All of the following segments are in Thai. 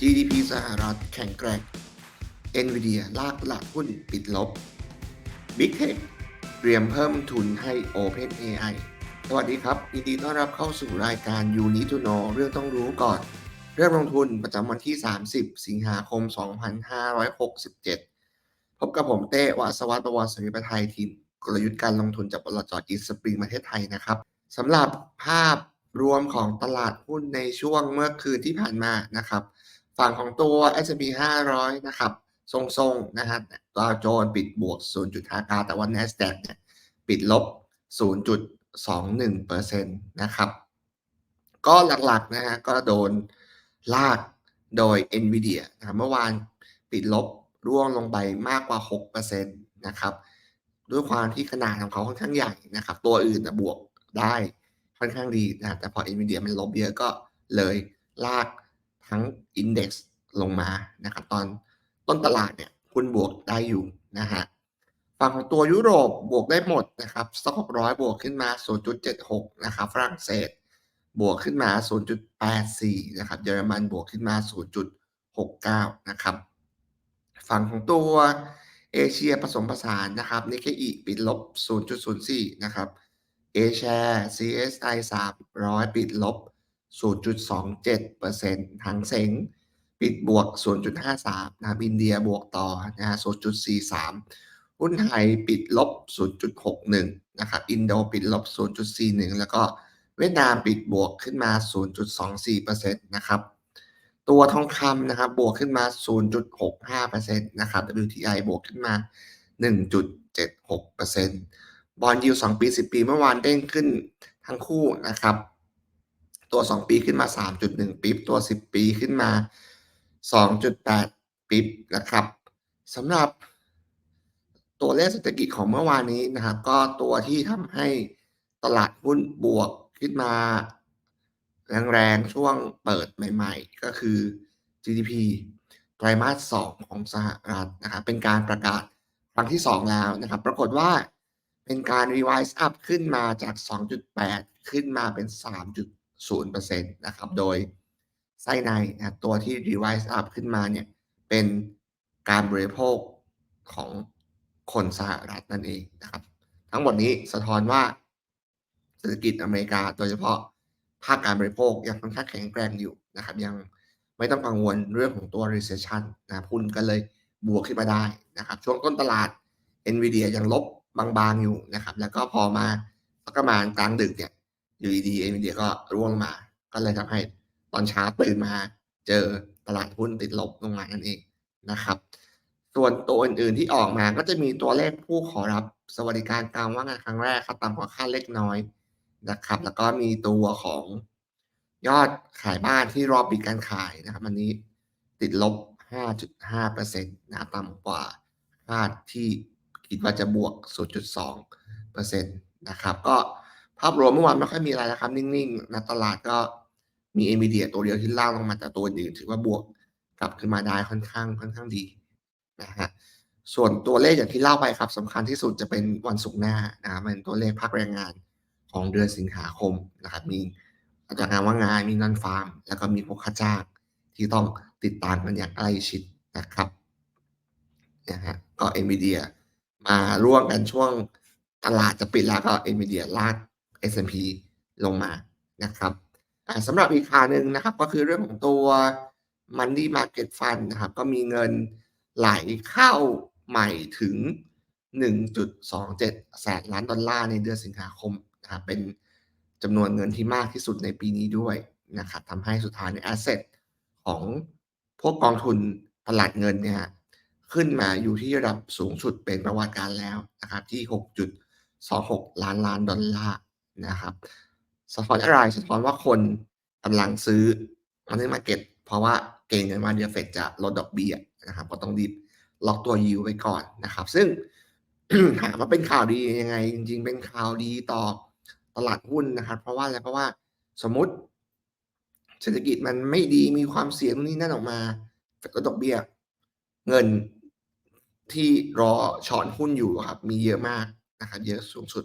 GDP สหรัฐแข็งแกร่ง NVIDIA ลากตลาดหุ้นปิดลบ Big Tech เตรียมเพิ่มทุนให้ OpenAI สวัสดีครับยินดีต้อนรับเข้าสู่รายการ You Need to Know เรื่องต้องรู้ก่อน เรื่องลงทุนประจำวันที่ 30 สิงหาคม 2567 พบกับผมเต้วาสวัสดิ์ประวัติสริประไทยทีมกลยุทธ์การลงทุนจากบลจอีสปริงประเทศไทยนะครับสำหรับภาพรวมของตลาดหุ้นในช่วงเมื่อคืนที่ผ่านมานะครับ ฝั่งของตัว S&P 500 นะครับ ทรงๆนะครับดาวโจนปิดบวก 0.59 แต่ว่า NASDAQ เนี่ยปิดลบ 0.21%นะครับ ก็หลักๆนะฮะก็โดนลากโดย NVIDIA นะครับเมื่อวานปิดลบร่วงลงไปมากกว่า 6%นะครับ ด้วยความที่ขนาดของเขาค่อนข้างใหญ่นะครับ ตัวอื่นบวกได้ค่อนข้างดีนะแต่พอ NVIDIA มันลบเยอะก็เลยลาก ทั้ง Index ลงมานะครับตอนต้นตลาดเนี่ยคุณบวกได้อยู่นะฮะฝั่งของตัวยุโรปบวกได้หมดนะครับสต็อกร้อยบวกขึ้นมา 0.76 นะครับฝรั่งเศสบวกขึ้นมา 0.84 นะครับเยอรมันบวกขึ้นมา 0.69 นะครับ ฝั่งของตัวเอเชียผสมผสานนะครับนิกเกอีปิดลบ 0.04 นะครับเอแชร์ CSI 300 ปิดลบ 0.27%ทั้งเซ็งปิดบวก 0.53 นะครับอินเดียบวกต่อนะฮะ0.43 หุ้นไทยปิดลบ 0.61 นะครับ อินโดปิดลบ 0.41 แล้วก็เวียดนามปิดบวกขึ้นมา 0.24%นะครับ ตัวทองคำนะครับบวกขึ้นมา 0.65%นะครับ WTI บวกขึ้นมา 1.76%บอลยู2ปี 10 ปีเมื่อวานเด้งขึ้นทั้งคู่นะครับ ตัว 2 ปีขึ้นมา 3.1 ปิ๊บ ตัว 10 ปีขึ้นมา 2.8 ปิ๊บนะครับสำหรับตัวเลขเศรษฐกิจของเมื่อวานนี้นะครับก็ตัวที่ทำให้ตลาดหุ้นบวกขึ้นมา แรงๆ ช่วงเปิดใหม่ๆ ก็คือ GDP ไตรมาส 2 ของสหรัฐนะครับเป็นการประกาศครั้งที่ 2 แล้วนะครับ ปรากฏว่าเป็นการ revise up ขึ้นมาจาก 2.8 ขึ้นมาเป็น 3.0%นะครับ โดยไส้ในนะตัวที่ revise up ขึ้นมาเนี่ยเป็นการบริโภคของคนสหรัฐนั่นเองนะครับ ทั้งหมดนี้สะท้อนว่าเศรษฐกิจอเมริกา โดยเฉพาะภาคการบริโภคยังค่อนข้างแข็งแกร่งอยู่นะครับ ยังไม่ต้องกังวลเรื่องของตัว recession นะหุ้นก็เลยบวกขึ้นมาได้นะครับ ช่วงต้นตลาด NVIDIA ยังลบบางๆอยู่นะครับ แล้วก็พอมาสักประมาณกลางดึกเนี่ย อยู่ดีๆ NVIDIA ก็ร่วงมา ก็เลยทำให้ตอนเช้าตื่นมา เจอตลาดหุ้นติดลบลงมานั่นเองนะครับ ส่วนตัวอื่นๆที่ออกมาก็จะมีตัวเลขผู้ขอรับสวัสดิการการว่างงานครั้งแรกครับต่ำกว่าคาดเล็กน้อยนะครับ แล้วก็มีตัวของยอดขายบ้านที่รอปิดการขายนะครับอันนี้ติดลบ 5.5%นะต่ำกว่าคาดที่คิดว่าจะบวก 0.2%นะครับ ก็าพรวมเมื่อวานไม่ค่อยมีอะไรนะครับ นิ่งๆนะตลาดก็มี NVIDIA ตัวเดียวที่ล่างลงมาแต่ตัวอื่นถือว่าบวกกลับขึ้นมาได้ค่อนข้างค่อนข้างดีนะฮะส่วนตัวเลขอย่างที่เล่าไปครับสำคัญที่สุดจะเป็นวันศุกร์หน้านะครับเป็นตัวเลขภาคแรงงานของเดือนสิงหาคมนะครับ มีอัตรางานว่างงานมีนอนฟาร์ม แล้วก็มีพวกค่าจ้างที่ต้องติดตามกันอย่างใกล้ชิดนะครับนะฮะก็ NVIDIA มาร่วมกันช่วงตลาดจะปิดแล้วก็ NVIDIA ลาก S&P ลงมานะครับสำหรับอีกข่าวหนึ่งนะครับก็คือเรื่องของตัว Money Market Fund นะครับก็มีเงินไหลเข้าใหม่ถึง 1.27 แสนล้านดอลลาร์ในเดือนสิงหาคมนะครับเป็นจำนวนเงินที่มากที่สุดในปีนี้ด้วยนะครับทำให้สุดท้ายในแอสเซทของพวกกองทุนตลาดเงินเนี่ยขึ้นมาอยู่ที่ระดับสูงสุดเป็นประวัติการแล้วนะครับที่ 6.26 ล้านล้านดอลลาร์ นะครับ สะท้อนอะไรสะท้อนว่าคนกำลังซื้อมันนี่มาเก็ตเพราะว่าเก่งกันมาเดียเฟดจะลดดอกเบี้ยนะครับก็ต้องรีบล็อกตัวยิวไว้ก่อนนะครับ ซึ่งถามว่าเป็นข่าวดียังไง จริง ๆ เป็นข่าวดีต่อตลาดหุ้นนะครับ เพราะว่าอะไรเพราะว่าสมมติเศรษฐกิจมันไม่ดีมีความเสี่ยงนี่นั่นออกมาลดดอกเบี้ย เงินที่รอช้อนหุ้นอยู่ครับ มีเยอะมากนะครับ เยอะสูงสุด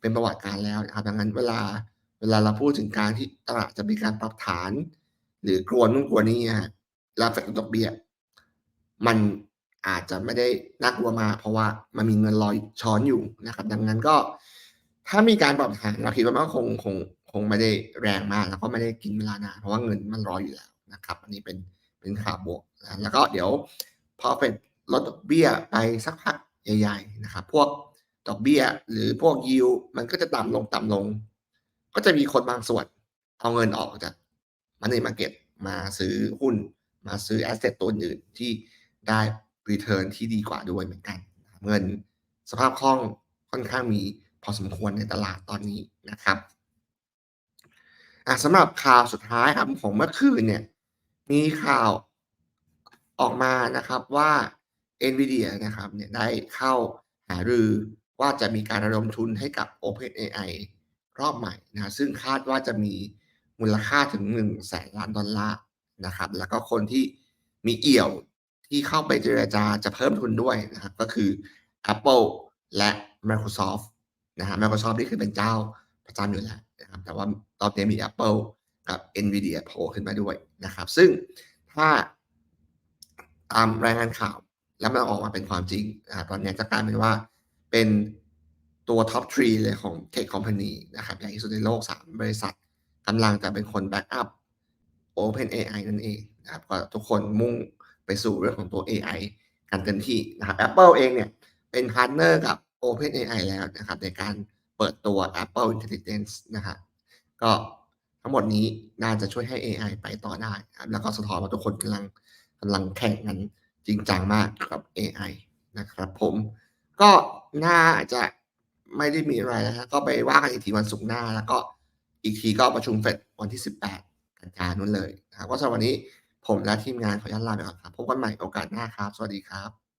เป็นประวัติการแล้วนะครับดังนั้นเวลาเวลาเราพูดถึงการที่ตลาดจะมีการปรับฐาน หรือกลัวนู่นกลัวนี่ฮะแล้วเฟดดอกเบี้ยมันอาจจะไม่ได้น่ากลัวมา เพราะว่ามันมีเงินรอยช้อนอยู่นะครับ ดังนั้นก็ ถ้ามีการปรับฐานเราคิดว่ามันคงคงคงไม่ได้แรงมาก แล้วก็ไม่ได้กินเวลานานเพราะว่าเงินมันรออยู่แล้วนะครับ อันนี้เป็นเป็นข่าวบวกแล้วก็เดี๋ยวพอเฟดลดดอกเบี้ยไปสักพักใหญ่ ๆ นะครับ พวก ดอกเบี้ย หรือพวกยิวมันก็จะต่ำลงต่ำลง ก็จะมีคนบางส่วนเอาเงินออกจากมันในมาเก็ตมาซื้อหุ้น มาซื้อแอสเซทตัวอื่นที่ได้รีเทิร์นที่ดีกว่าด้วยเหมือนกัน เงินสภาพคล่องค่อนข้างมีพอสมควรในตลาดตอนนี้นะครับสำหรับข่าวสุดท้ายครับของเมื่อคืนเนี่ยมีข่าวออกมานะครับว่า NVIDIA นะครับเนี่ยได้เข้าหารือ ว่าจะมีการระดมทุนให้กับ OpenAI รอบใหม่นะซึ่งคาดว่าจะมีมูลค่าถึง1แสนล้านดอลลาร์นะครับ แล้วก็คนที่มีเอี่ยวที่เข้าไปเจรจาจะเพิ่มทุนด้วยนะครับก็คือ Apple และ Microsoft นะฮะ Microsoft นี่คือเป็นเจ้าประจำอยู่แล้วนะครับแต่ว่ารอบนี้มี Apple กับ Nvidia โผล่ขึ้นมาด้วยนะครับ ซึ่งถ้าตามรายงานข่าวแล้วมันออกมาเป็นความจริงนะตอนนี้จะกลายเป็นว่า เป็นตัวท็อปทรีเลยของเทคคอมพานีนะครับใหญ่ที่สุดในโลก 3 บริษัทกำลังจะเป็นคนแบ็กอัพ Open AI นั่นเองนะครับก็ทุกคนมุ่งไปสู่เรื่องของตัว AI กันเต็มที่นะครับ Apple เองเนี่ยเป็นพาร์ทเนอร์กับ Open AI แล้วนะครับในการเปิดตัว Apple Intelligence นะครับก็ทั้งหมดนี้น่าจะช่วยให้ AI ไปต่อได้ครับแล้วก็สะท้อนว่าทุกคนกำลังกำลังแข่งกันจริงจังมากกับ AI นะครับผมก็ น่าจะไม่ได้มีอะไรนะฮะก็ไปว่ากันอีกทีวันศุกร์หน้า แล้วก็อีกทีก็ประชุมเฟดวันที่ 18 กันยายนนู้นเลยนะครับก็สำหรับวันนี้ผมและทีมงานขออนุญาตลาไปก่อนครับพบกันใหม่โอกาสหน้าครับ สวัสดีครับ